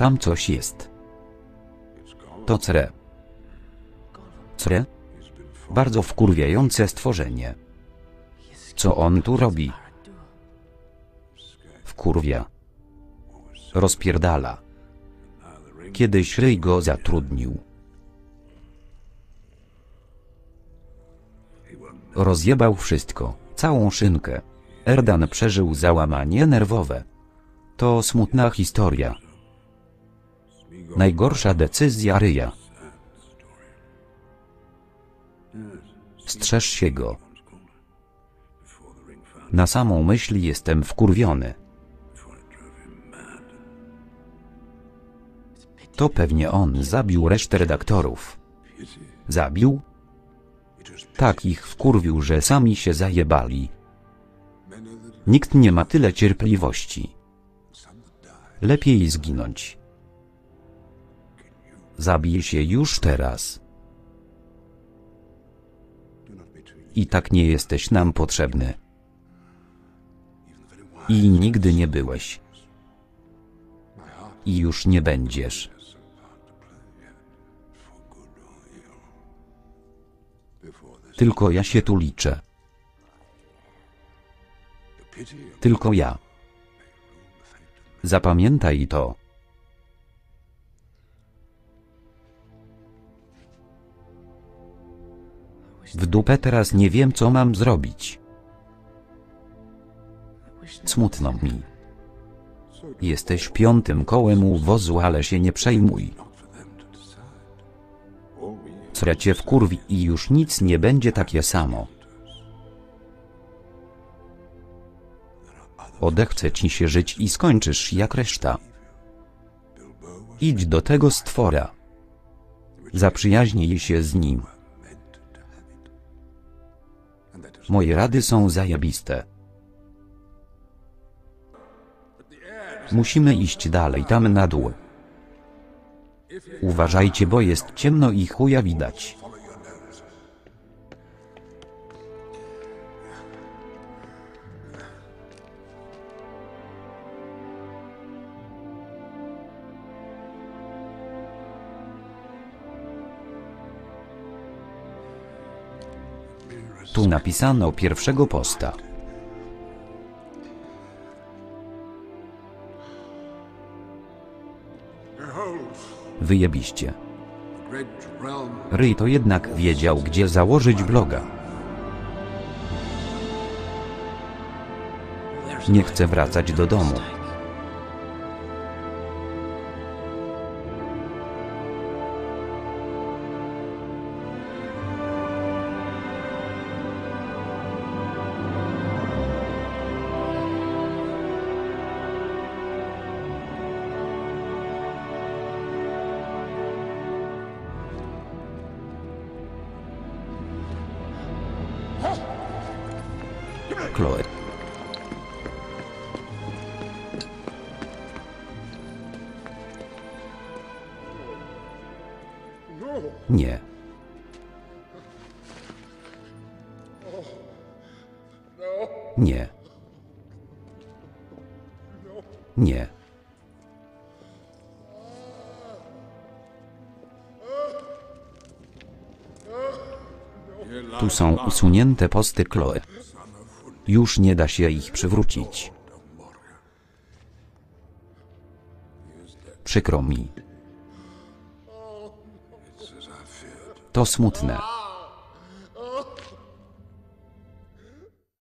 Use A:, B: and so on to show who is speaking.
A: Tam coś jest. To cre. Cre? Bardzo wkurwiające stworzenie. Co on tu robi? Wkurwia. Rozpierdala. Kiedyś Ryj go zatrudnił. Rozjebał wszystko, całą szynkę. Erdan przeżył załamanie nerwowe. To smutna historia. Najgorsza decyzja Ryja. Strzeż się go. Na samą myśl jestem wkurwiony. To pewnie on zabił resztę redaktorów. Zabił? Tak ich wkurwił, że sami się zajebali. Nikt nie ma tyle cierpliwości. Lepiej zginąć. Zabij się już teraz. I tak nie jesteś nam potrzebny. I nigdy nie byłeś. I już nie będziesz. Tylko ja się tu liczę. Tylko ja. Zapamiętaj to. W dupę teraz nie wiem co mam zrobić. Smutno mi. Jesteś piątym kołem u wozu, ale się nie przejmuj. Cra cię wkurwi i już nic nie będzie takie samo. Odechce ci się żyć i skończysz jak reszta. Idź do tego stwora. Zaprzyjaźnij się z nim. Moje rady są zajebiste. Musimy iść dalej tam na dół. Uważajcie, bo jest ciemno i chuja widać. Tu napisano pierwszego posta. Wyjebiście. Ryj to jednak wiedział, gdzie założyć bloga. Nie chce wracać do domu. Chloe. Nie. Nie. Nie. Tu są usunięte posty Chloe. Już nie da się ich przywrócić. Przykro mi. To smutne.